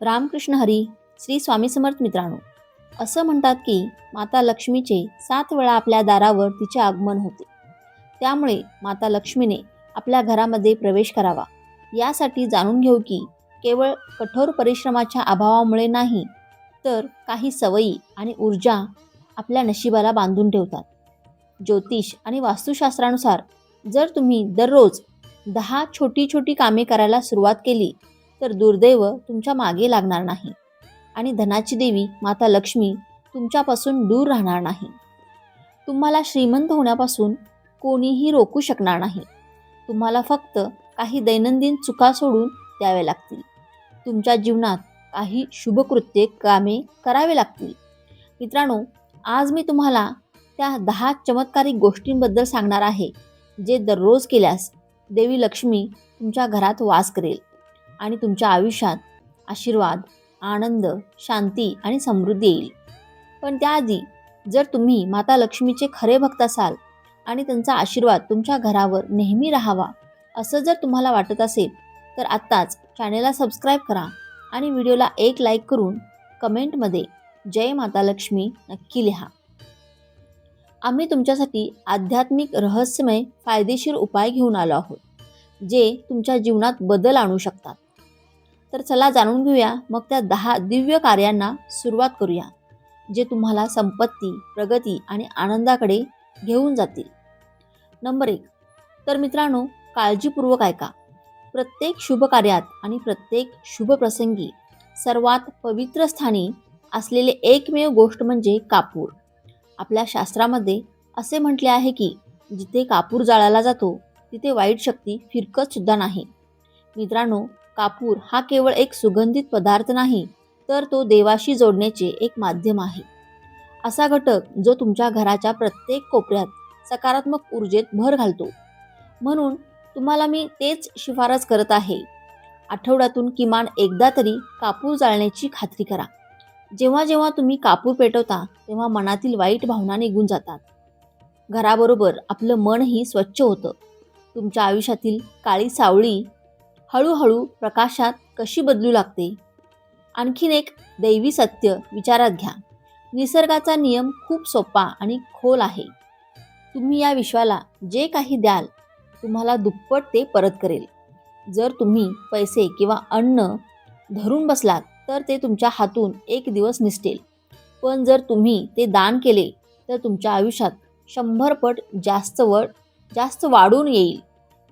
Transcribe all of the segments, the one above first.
रामकृष्ण हरी श्री स्वामी समर्थ मित्रांनो. असं म्हणतात की माता लक्ष्मीचे सात वेळा आपल्या दारावर तिचे आगमन होते. त्यामुळे माता लक्ष्मीने आपल्या घरामध्ये प्रवेश करावा. यासाठी जाणून घेऊ की केवळ कठोर परिश्रमाच्या अभावामुळे नाही तर काही सवयी आणि ऊर्जा आपल्या नशिबाला बांधून ठेवतात. ज्योतिष आणि वास्तुशास्त्रानुसार जर तुम्ही दररोज दहा छोटी छोटी कामे करायला सुरुवात केली तर दुर्दैव तुमच्या मागे लागणार नाही. आणि धनाची देवी माता लक्ष्मी तुमच्यापासून दूर राहणार नाही. तुम्हाला श्रीमंत होण्यापासून कोणीही रोखू शकणार नाही. तुम्हाला फक्त काही दैनंदिन चुका सोडून द्यावे लागतील. तुमच्या जीवनात काही शुभकृत्ये कामे करावे लागतील. मित्रांनो आज मी तुम्हाला त्या दहा चमत्कारिक गोष्टींबद्दल सांगणार आहे जे दररोज केल्यास देवी लक्ष्मी तुमच्या घरात वास करेल. आणि तुमच्या आयुष्यात आशीर्वाद आनंद शांती आणि समृद्धी येईल. पण त्याआधी जर तुम्ही माता लक्ष्मीचे खरे भक्त असाल आणि त्यांचा आशीर्वाद तुमच्या घरावर नेहमी राहावा असं जर तुम्हाला वाटत असेल तर आत्ताच चॅनेलला सबस्क्राईब करा आणि व्हिडिओला एक लाईक करून कमेंटमध्ये जय माता लक्ष्मी नक्की लिहा. आम्ही तुमच्यासाठी आध्यात्मिक रहस्यमय फायदेशीर उपाय घेऊन आलो आहोत जे तुमच्या जीवनात बदल आणू शकतात. तर चला जाणून घेऊया. मग त्या दहा दिव्य कार्यांना सुरुवात करूया जे तुम्हाला संपत्ती प्रगती आणि आनंदाकडे घेऊन जातील. नंबर एक. तर मित्रांनो काळजीपूर्वक ऐका. प्रत्येक शुभ कार्यात आणि प्रत्येक शुभ प्रसंगी सर्वात पवित्र स्थानी असलेले एकमेव गोष्ट म्हणजे कापूर. आपल्या शास्त्रामध्ये असे म्हटले आहे की जिथे कापूर जाळाला जातो तिथे वाईट शक्ती फिरकत सुद्धा नाही. मित्रांनो कापूर हा केवळ एक सुगंधित पदार्थ नाही तर तो देवाशी जोडण्याचे एक माध्यम आहे. असा घटक जो तुमच्या घराच्या प्रत्येक कोपऱ्यात सकारात्मक ऊर्जेत भर घालतो. म्हणून तुम्हाला मी तेच शिफारस करत आहे. आठवड्यातून किमान एकदा तरी कापूर जाळण्याची खात्री करा. जेव्हा जेव्हा तुम्ही कापूर पेटवता तेव्हा मनातील वाईट भावना निघून जातात. घराबरोबर आपलं मनही स्वच्छ होतं. तुमच्या आयुष्यातील काळी सावळी हळूहळू प्रकाशात कशी बदलू लागते? आणखीन एक दैवी सत्य विचारात घ्या. निसर्गाचा नियम खूप सोपा आणि खोल आहे. तुम्ही या विश्वाला जे काही द्याल तुम्हाला दुप्पट ते परत करेल. जर तुम्ही पैसे किंवा अन्न धरून बसलात तर ते तुमच्या हातून एक दिवस निसटेल. पण जर तुम्ही ते दान केले तर तुमच्या आयुष्यात शंभर पट जास्त वड जास्त वाढून येईल.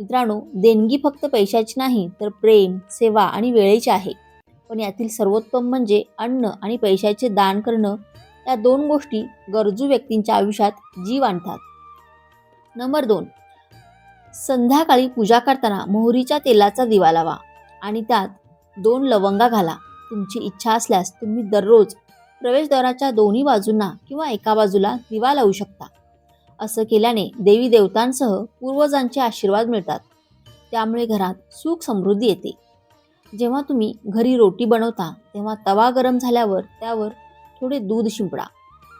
मित्रांनो देणगी फक्त पैशाची नाही तर प्रेम सेवा आणि वेळेची आहे. पण यातील सर्वोत्तम म्हणजे अन्न आणि पैशाचे दान करणं या दोन गोष्टी गरजू व्यक्तींच्या आयुष्यात जीव आणतात. नंबर दोन. संध्याकाळी पूजा करताना मोहरीच्या तेलाचा दिवा लावा आणि त्यात दोन लवंगा घाला. तुमची इच्छा असल्यास तुम्ही दररोज प्रवेशद्वाराच्या दोन्ही बाजूंना किंवा एका बाजूला दिवा लावू शकता. असं केल्याने देवी देवतांसह पूर्वजांचे आशीर्वाद मिळतात. त्यामुळे घरात सुख समृद्धी येते. जेव्हा तुम्ही घरी रोटी बनवता तेव्हा तवा गरम झाल्यावर त्यावर थोडे दूध शिंपडा.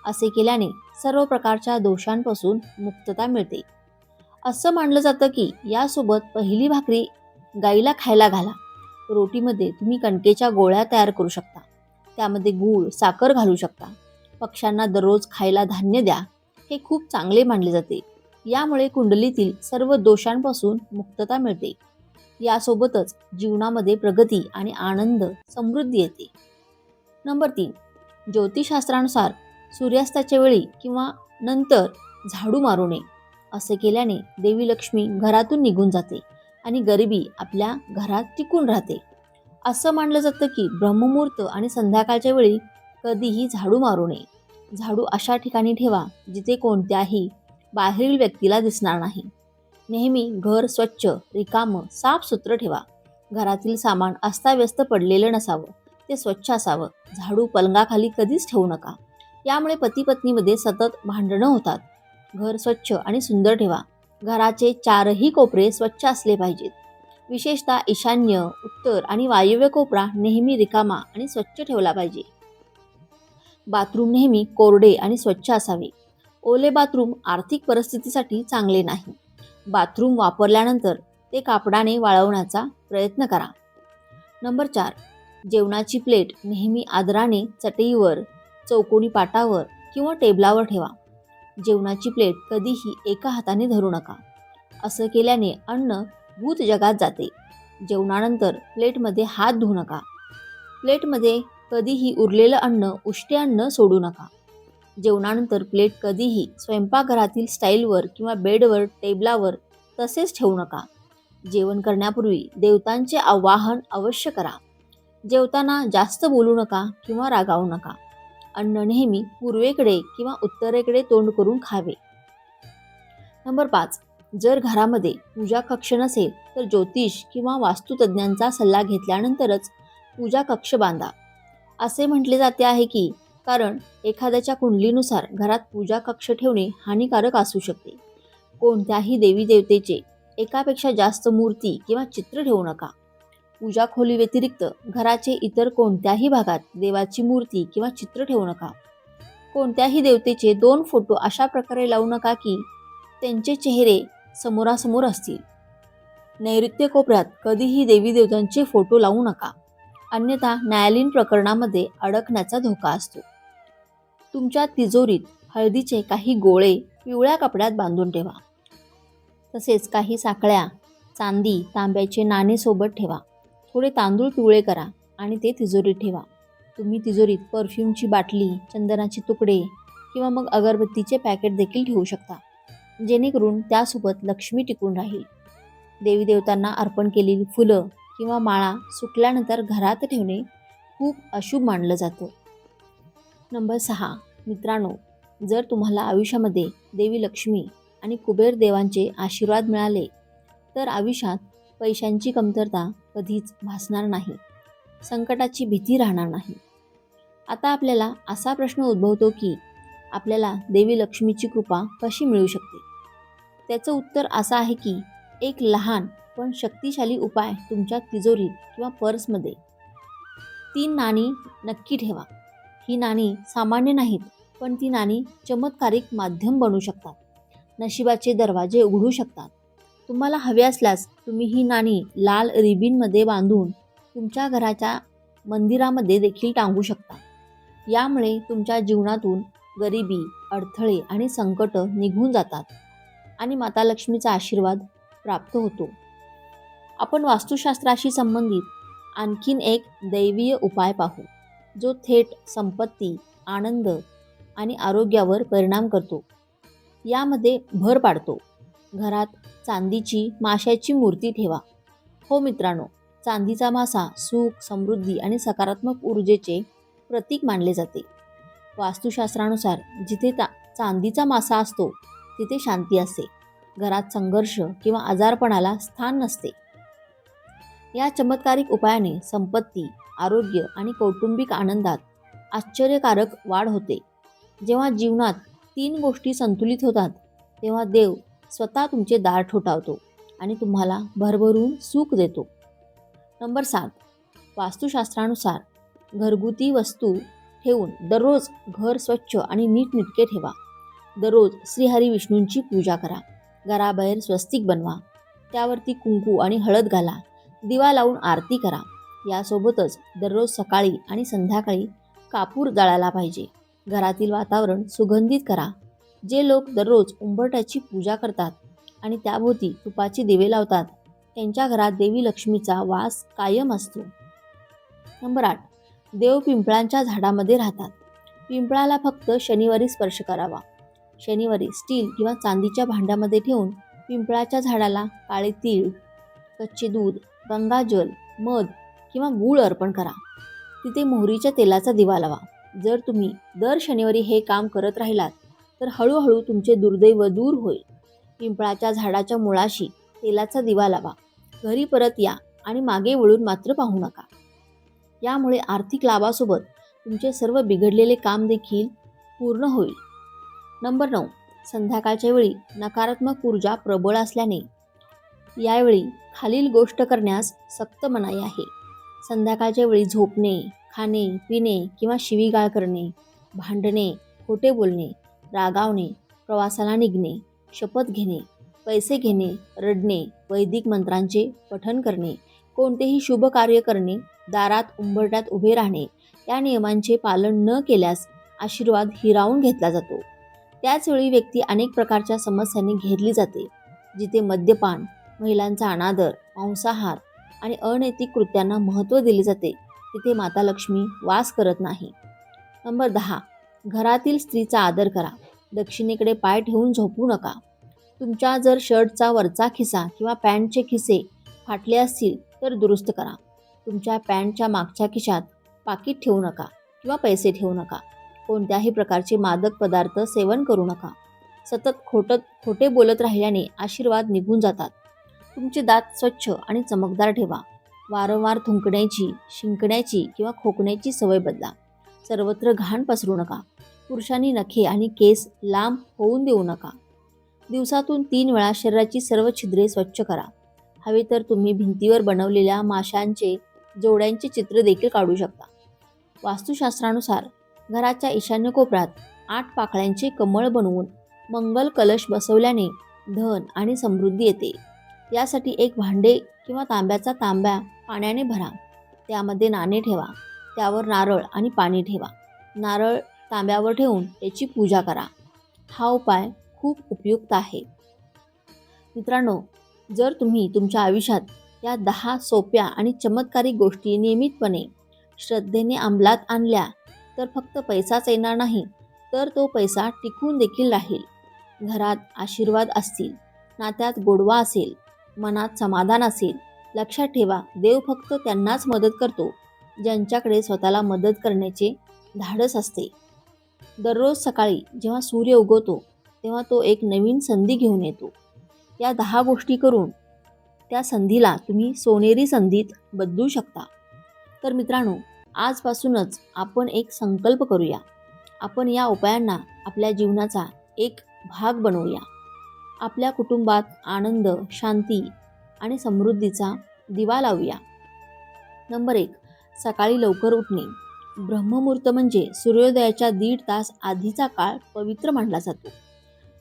असे केल्याने सर्व प्रकारच्या दोषांपासून मुक्तता मिळते. असं मानलं जातं की यासोबत पहिली भाकरी गाईला खायला घाला. रोटीमध्ये तुम्ही कणकेच्या गोळ्या तयार करू शकता. त्यामध्ये गूळ साखर घालू शकता. पक्ष्यांना दररोज खायला धान्य द्या. हे खूप चांगले मानले जाते. यामुळे कुंडलीतील सर्व दोषांपासून मुक्तता मिळते. यासोबतच जीवनामध्ये प्रगती आणि आनंद समृद्धी येते. नंबर तीन. ज्योतिषशास्त्रानुसार सूर्यास्ताच्या वेळी किंवा नंतर झाडू मारू नये. असे केल्याने देवी लक्ष्मी घरातून निघून जाते आणि गरिबी आपल्या घरात टिकून राहते. असं मानलं जातं की ब्रह्ममुहूर्त आणि संध्याकाळच्या वेळी कधीही झाडू मारू नये. झाडू अशा ठिकाणी ठेवा जिथे कोणत्याही बाहेरील व्यक्तीला दिसणार नाही. नेहमी घर स्वच्छ रिकामं साफसुथरं ठेवा. घरातील सामान अस्ताव्यस्त पडलेलं नसावं ते स्वच्छ असावं. झाडू पलंगाखाली कधीच ठेवू नका. यामुळे पती पत्नीमध्ये सतत भांडणं होतात. घर स्वच्छ आणि सुंदर ठेवा. घराचे चारही कोपरे स्वच्छ असले पाहिजेत. विशेषतः ईशान्य उत्तर आणि वायव्य कोपरा नेहमी रिकामा आणि स्वच्छ ठेवला पाहिजे. बाथरूम नेहमी कोरडे आणि स्वच्छ असावे. ओले बाथरूम आर्थिक परिस्थितीसाठी चांगले नाही. बाथरूम वापरल्यानंतर ते कापडाने वाळवण्याचा प्रयत्न करा. नंबर चार जेवणाची प्लेट नेहमी आदराने चटईवर चौकोनी पाटावर किंवा टेबलावर ठेवा. जेवणाची प्लेट कधीही एका हाताने धरू नका. असं केल्याने अन्न भूत जगात जाते. जेवणानंतर प्लेटमध्ये हात धुऊ नका. प्लेटमध्ये कधीही उरलेलं अन्न उष्टे अन्न सोडू नका. जेवणानंतर प्लेट कधीही स्वयंपाकघरातील स्टाईलवर किंवा बेडवर टेबलावर तसेच ठेवू नका. जेवण करण्यापूर्वी देवतांचे आवाहन अवश्य करा. जेवताना जास्त बोलू नका किंवा रागावू नका. अन्न नेहमी पूर्वेकडे किंवा उत्तरेकडे तोंड करून खावे. नंबर पाच. जर घरामध्ये पूजा कक्ष नसेल तर ज्योतिष किंवा वास्तुतज्ञांचा सल्ला घेतल्यानंतरच पूजा कक्ष बांधा. असे म्हटले जाते आहे की कारण एखाद्याच्या कुंडलीनुसार घरात पूजा कक्ष ठेवणे हानिकारक असू शकते. कोणत्याही देवी देवतेचे एकापेक्षा जास्त मूर्ती किंवा चित्र ठेवू नका. पूजा खोली व्यतिरिक्त घराचे इतर कोणत्याही भागात देवाची मूर्ती किंवा चित्र ठेवू नका. कोणत्याही देवतेचे दोन फोटो अशा प्रकारे लावू नका की त्यांचे चेहरे समोरासमोर असतील. नैऋत्य कोपऱ्यात कधीही देवी देवतांचे फोटो लावू नका. अन्यथा न्यायालयीन प्रकरणामध्ये अडकण्याचा धोका असतो. तुमच्या तिजोरीत हळदीचे काही गोळे पिवळ्या कपड्यात बांधून ठेवा. तसेच काही साखळ्या चांदी तांब्याचे नाणे सोबत ठेवा. थोडे तांदूळ पिवळे करा आणि ते तिजोरीत ठेवा. तुम्ही तिजोरीत परफ्यूमची बाटली चंदनाचे तुकडे किंवा मग अगरबत्तीचे पॅकेट देखील ठेवू शकता. जेणेकरून त्यासोबत लक्ष्मी टिकून राहील. देवी देवतांना अर्पण केलेली फुलं किंवा माळा सुकल्यानंतर घरात ठेवणे खूप अशुभ मानलं जातं. नंबर सहा. मित्रांनो जर तुम्हाला आयुष्यामध्ये देवी लक्ष्मी आणि कुबेर देवांचे आशीर्वाद मिळाले तर आयुष्यात पैशांची कमतरता कधीच भासणार नाही. संकटाची भीती राहणार नाही. आता आपल्याला असा प्रश्न उद्भवतो की आपल्याला देवी लक्ष्मीची कृपा कशी मिळू शकते? त्याचं उत्तर असं आहे की एक लहान पण शक्तिशाली उपाय तुमच्या तिजोरीत किंवा पर्समध्ये. तीन नाणी नक्की ठेवा. ही नाणी सामान्य नाहीत पण ती नाणी चमत्कारिक माध्यम बनू शकतात. नशिबाचे दरवाजे उघडू शकतात. तुम्हाला हवे असल्यास तुम्ही ही नाणी लाल रिबिनमध्ये बांधून तुमच्या घराच्या मंदिरामध्ये देखील टांगू शकता. यामुळे तुमच्या जीवनातून गरिबी अडथळे आणि संकट निघून जातात आणि माता लक्ष्मीचा आशीर्वाद प्राप्त होतो. आपण वास्तुशास्त्राशी संबंधित आणखीन एक दैवीय उपाय पाहू जो थेट संपत्ती आनंद आणि आरोग्यावर परिणाम करतो. यामध्ये भर पाडतो. घरात चांदीची माशाची मूर्ती ठेवा. हो मित्रांनो चांदीचा मासा सुख समृद्धी आणि सकारात्मक ऊर्जेचे प्रतीक मानले जाते. वास्तुशास्त्रानुसार जिथे ता चांदीचा मासा असतो तिथे शांती असते. घरात संघर्ष किंवा आजारपणाला स्थान नसते. या चमत्कारिक उपायाने संपत्ती आरोग्य आणि कौटुंबिक आनंदात आश्चर्यकारक वाढ होते. जेव्हा जीवनात तीन गोष्टी संतुलित होतात तेव्हा देव स्वतः तुमचे दार ठोठावतो आणि तुम्हाला भरभरून सुख देतो. नंबर सात वास्तुशास्त्रानुसार घरगुती वस्तू ठेवून दररोज घर स्वच्छ आणि नीटनिटके ठेवा. दररोज श्रीहरी विष्णूंची पूजा करा. घराबाहेर स्वस्तिक बनवा. त्यावरती कुंकू आणि हळद घाला. दिवा लावून आरती करा. यासोबतच दररोज सकाळी आणि संध्याकाळी कापूर जाळायला पाहिजे. घरातील वातावरण सुगंधित करा. जे लोक दररोज उंबरट्याची पूजा करतात आणि त्याभोवती तुपाचे दिवे लावतात त्यांच्या घरात देवी लक्ष्मीचा वास कायम असतो. नंबर आठ. देव पिंपळांच्या झाडामध्ये राहतात. पिंपळाला फक्त शनिवारी स्पर्श करावा. शनिवारी स्टील किंवा चांदीच्या भांड्यामध्ये ठेवून पिंपळाच्या झाडाला काळे तीळ कच्चे दूध गंगाजल मध किंवा गूळ अर्पण करा. तिथे मोहरीच्या तेलाचा दिवा लावा. जर तुम्ही दर शनिवारी हे काम करत राहिलात तर हळूहळू तुमचे दुर्दैव दूर होईल. पिंपळाच्या झाडाच्या मुळाशी तेलाचा दिवा लावा. घरी परत या आणि मागे वळून मात्र पाहू नका. यामुळे आर्थिक लाभासोबत तुमचे सर्व बिघडलेले काम देखील पूर्ण होईल. नंबर नऊ. संध्याकाळच्या वेळी नकारात्मक ऊर्जा प्रबळ असल्याने यावेळी खालील गोष्ट करण्यास सक्त मनाई आहे. संध्याकाळच्या वेळी झोपणे खाणे पिणे किंवा शिवीगाळ करणे भांडणे खोटे बोलणे रागावणे प्रवासाला निघणे शपथ घेणे पैसे घेणे रडणे वैदिक मंत्रांचे पठण करणे कोणतेही शुभ कार्य करणे दारात उंबरट्यात उभे राहणे या नियमांचे पालन न केल्यास आशीर्वाद हिरावून घेतला जातो. त्याचवेळी व्यक्ती अनेक प्रकारच्या समस्यांनी घेरली जाते जिथे मद्यपान महिलांचा अनादर मांसाहार आणि अनैतिक कृत्यांना महत्त्व दिले जाते तिथे माता लक्ष्मी वास करत नाही. नंबर दहा घरातील स्त्रीचा आदर करा. दक्षिणेकडे पाय ठेवून झोपू नका. तुमच्या जर शर्टचा वरचा खिसा किंवा पॅन्टचे खिसे फाटले असतील तर दुरुस्त करा. तुमच्या पॅन्टच्या मागच्या खिशात पाकिट ठेवू नका किंवा पैसे ठेवू नका. कोणत्याही प्रकारचे मादक पदार्थ सेवन करू नका. सतत खोटत खोटे बोलत राहिल्याने आशीर्वाद निघून जातात. तुमचे दात स्वच्छ आणि चमकदार ठेवा. वारंवार थुंकण्याची शिंकण्याची किंवा खोकण्याची सवय बदला. सर्वत्र घाण पसरू नका. पुरुषांनी नखे आणि केस लांब होऊन देऊ नका. दिवसातून तीन वेळा शरीराची सर्व छिद्रे स्वच्छ करा. हवे तर तुम्ही भिंतीवर बनवलेल्या माशांचे जोड्यांचे चित्र देखील काढू शकता. वास्तुशास्त्रानुसार घराच्या ईशान्य कोपऱ्यात आठ पाकळ्यांचे कमळ बनवून मंगल कलश बसवल्याने धन आणि समृद्धी येते. यासाठी एक भांडे किंवा तांब्याचा तांब्या पाण्याने भरा. त्यामध्ये नाणे ठेवा. त्यावर नारळ आणि पाणी ठेवा. नारळ तांब्यावर ठेवून त्याची पूजा करा. हा उपाय खूप उपयुक्त आहे. मित्रांनो जर तुम्ही तुमच्या आयुष्यात या दहा सोप्या आणि चमत्कारिक गोष्टी नियमितपणे श्रद्धेने अंमलात आणल्या तर फक्त पैसाच येणार नाही तर तो पैसा टिकून देखील राहील. घरात आशीर्वाद असतील नात्यात गोडवा असेल मनात समाधान असेल लक्षात ठेवा देव फक्त त्यांनाच मदत करतो ज्यांच्याकडे स्वतःला मदत करण्याचे धाडस असते. दररोज सकाळी जेव्हा सूर्य उगवतो तेव्हा तो एक नवीन संधी घेऊन येतो. या दहा गोष्टी करून त्या संधीला तुम्ही सोनेरी संधीत बदलू शकता. तर मित्रांनो आजपासूनच आपण एक संकल्प करूया. आपण या उपायांना आपल्या जीवनाचा एक भाग बनवूया. आपल्या कुटुंबात आनंद शांती आणि समृद्धीचा दिवा लावूया. नंबर एक सकाळी लवकर उठणे. ब्रह्ममुहूर्त म्हणजे सूर्योदयाच्या दीड तास आधीचा काळ पवित्र मानला जातो.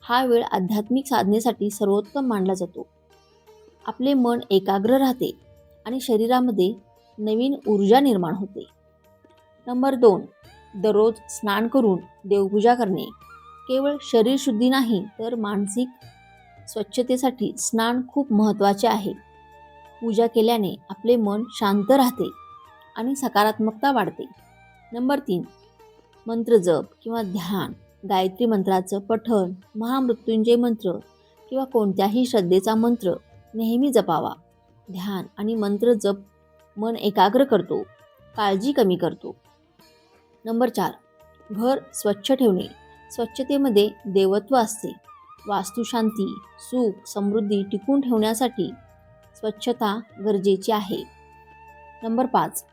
हा वेळ आध्यात्मिक साधनेसाठी सर्वोत्तम मानला जातो. आपले मन एकाग्र राहते आणि शरीरामध्ये नवीन ऊर्जा निर्माण होते. नंबर दोन दररोज स्नान करून देवपूजा करणे. केवळ शरीरशुद्धी नाही तर मानसिक स्वच्छतेसाठी स्नान खूप महत्त्वाचे आहे. पूजा केल्याने आपले मन शांत राहते आणि सकारात्मकता वाढते. नंबर तीन मंत्र जप किंवा ध्यान गायत्री मंत्राचं पठण महामृत्युंजय मंत्र किंवा कोणत्याही श्रद्धेचा मंत्र नेहमी जपावा. ध्यान आणि मंत्र जप मन एकाग्र करतो काळजी कमी करतो. नंबर चार घर स्वच्छ ठेवणे. स्वच्छतेमध्ये देवत्व असते. वास्तुशांती सुख समृद्धी टिकून ठेवण्यासाठी स्वच्छता गरजेची आहे. नंबर पाच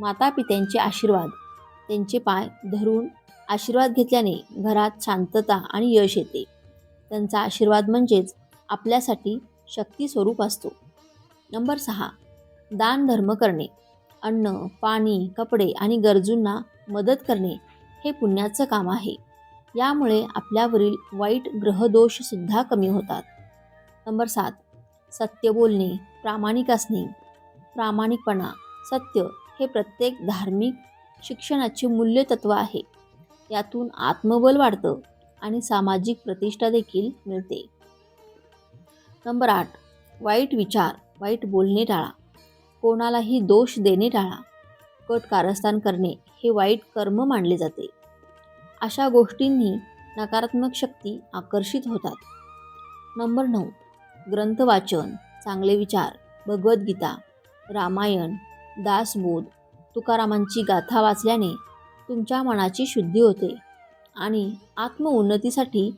माता पित्यांचे आशीर्वाद. त्यांचे पाय धरून आशीर्वाद घेतल्याने घरात शांतता आणि यश येते. त्यांचा आशीर्वाद म्हणजेच आपल्यासाठी शक्ती स्वरूप असतो. नंबर सहा दान धर्म करणे. अन्न पाणी कपडे आणि गरजूंना मदत करणे हे पुण्याचं काम आहे. यामुळे आपल्यावरील वाईट ग्रहदोषसुद्धा कमी होतात. नंबर सात सत्य बोलणे प्रामाणिक असणे. प्रामाणिकपणा सत्य हे प्रत्येक धार्मिक शिक्षणाचे मूल्यतत्व आहे. यातून आत्मबल वाढतं आणि सामाजिक प्रतिष्ठा देखील मिळते. नंबर आठ वाईट विचार वाईट बोलणे टाळा. कोणालाही दोष देणे टाळा. कट कारस्थान करणे हे वाईट कर्म मानले जाते. अशा गोष्टींनी नकारात्मक शक्ती आकर्षित होतात. नंबर नऊ ग्रंथ वाचन चांगले विचार भगवद्गीता रामायण दासबोध तुकारामांची गाथा वाचल्याने तुमच्या मनाची शुद्धी होते आणि आत्मउन्नतीसाठी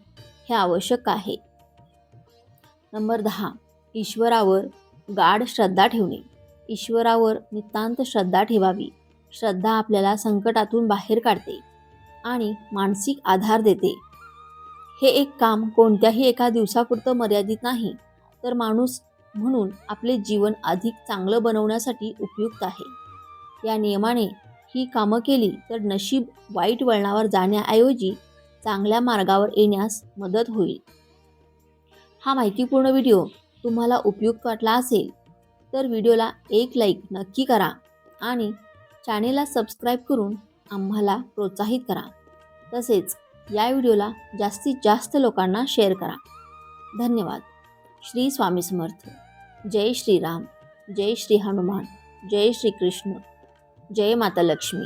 हे आवश्यक आहे. नंबर दहा ईश्वरावर गाढ श्रद्धा ठेवणे. ईश्वरावर नितांत श्रद्धा ठेवावी. श्रद्धा आपल्याला संकटातून बाहेर काढते. आणि मानसिक आधार देते. हे एक काम कोणत्याही एका दिवसापुरतं मर्यादित नाही तर माणूस म्हणून आपले जीवन अधिक चांगलं बनवण्यासाठी उपयुक्त आहे. या नियमाने ही कामं केली तर नशीब वाईट वळणावर जाण्याऐवजी चांगल्या मार्गावर येण्यास मदत होईल. हा माहितीपूर्ण व्हिडिओ तुम्हाला उपयुक्त वाटला असेल तर व्हिडिओला एक लाईक नक्की करा आणि चॅनेलला सबस्क्राईब करून आम्हाला प्रोत्साहित करा. तसेच या व्हिडिओला जास्तीत जास्त लोकांना शेअर करा. धन्यवाद. श्री स्वामी समर्थ. जय श्रीराम जय श्री हनुमान. जय श्री कृष्ण. जय माता लक्ष्मी.